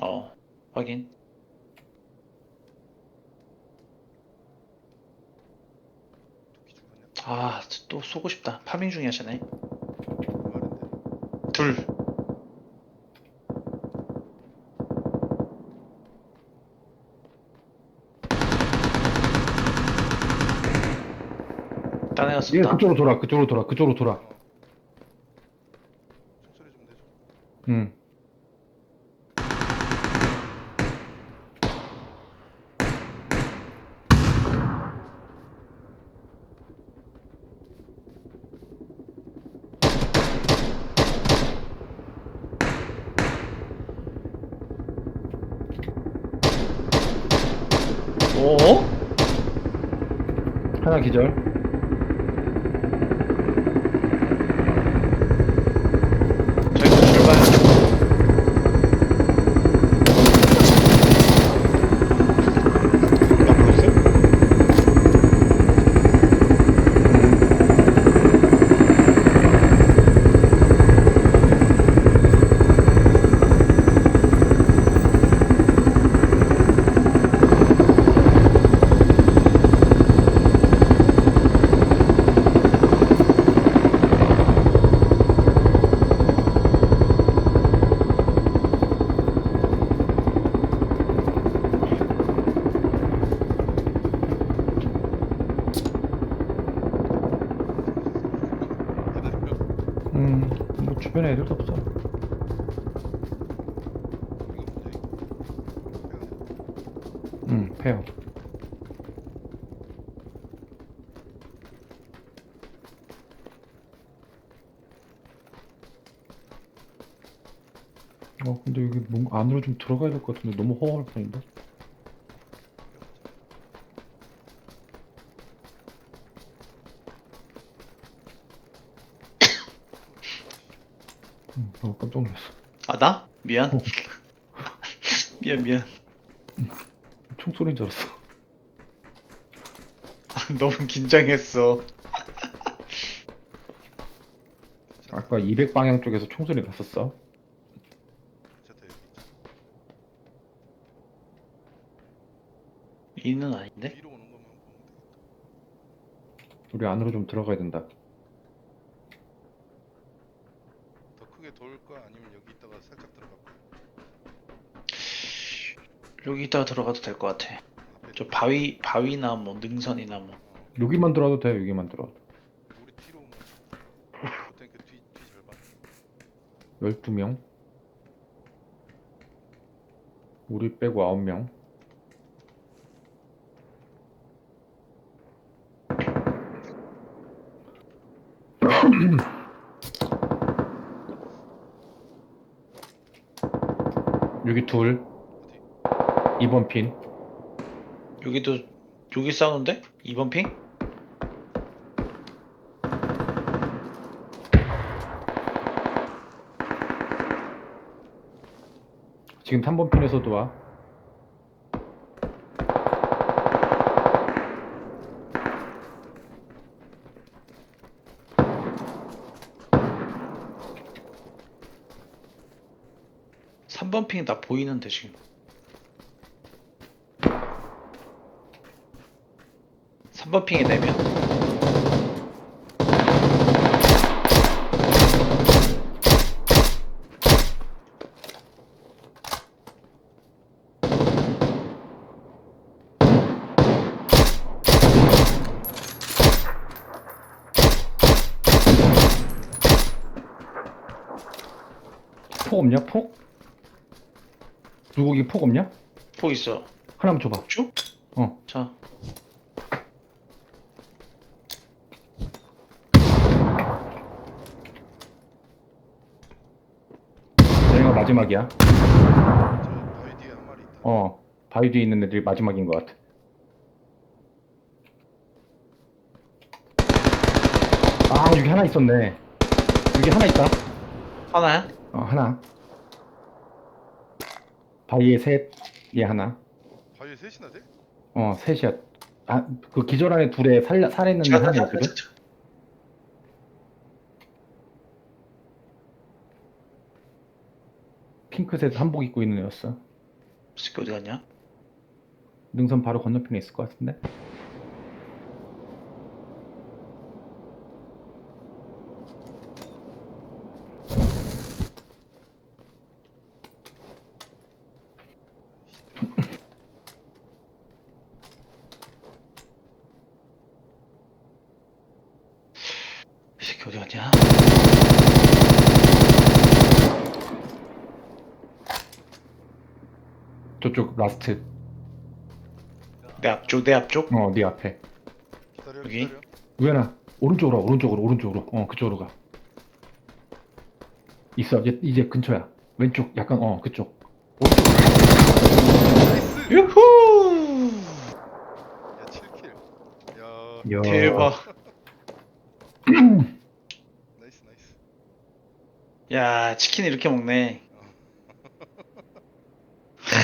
어, 확인. 아, 또 쏘고 싶다. 파밍 중이야, 쟤네. 둘. 딴 애가 얘 쏜다. 그쪽으로 돌아, 그쪽으로 돌아, 그쪽으로 돌아. 어. 총소리 좀 내줘. 응. 오? 하나 기절. 음, 뭐 주변에 애들도 없어. 응, 페어. 어, 근데 여기 뭔가 안으로 좀 들어가야 될 것 같은데 너무 허허할 뿐인데? 어, 깜짝 놀랐어. 아, 나? 미안. 어. 미안, 미안. 총소리인 줄 알았어. 너무 긴장했어. 아까 200 방향 쪽에서 총소리 났었어. 있잖아. 이는 아닌데? 뒤로 오는 것만 보면 되겠다. 우리 안으로 좀 들어가야 된다. 더 크게 돌까 아니면 여기 있다가 살짝 들어갈까? 여기 있다가 들어가도 될 것 같아. 저 좀- 바위, 바위나 뭐 능선이나 뭐. 어, 여기만 들어와도 돼, 여기만 들어. 우리 뒤로 오면 보통 그뒤 뒤 절반. 12명. 우리 빼고 9명. 여기 둘. 어디? 2번 핀. 여기도, 여기 싸우는데? 2번 핑? 지금 3번 핀에서도 와. 삼번 핑 나 보이는데 지금. 삼번 핑에 4명. 폭 없냐? 폭? 불고기 폭 없냐? 포 있어. 하나만 줘봐. 쭉? 어. 자. 마지막이야. 저 바위 뒤에 한 마리 있다. 어. 바위 뒤에 있는 애들이 마지막인 것 같아. 아, 여기 하나 있었네. 여기 하나 있다. 하나야? 어, 하나. 바위에 셋, 얘 하나. 바위에 셋이나 돼? 어, 셋이야. 아, 그 기절 안에 둘에 살, 자, 하나 있거든? 자, 자. 핑크색 한복 입고 있는 애였어. 새끼 어디 갔냐? 능선 바로 건너편에 있을 것 같은데. 저쪽 라스트. 내 앞쪽, 내 앞쪽? 어, 네 앞에. 기다려 여기? 기다려 우연아, 오른쪽으로 와, 오른쪽으로, 오른쪽으로. 어, 그쪽으로 가. 있어, 이제, 이제 근처야. 왼쪽, 약간, 어, 그쪽. 오른쪽. 나이스 유후! 야 7킬 야 이야. 대박. 나이스 나이스 야, 치킨 이렇게 먹네.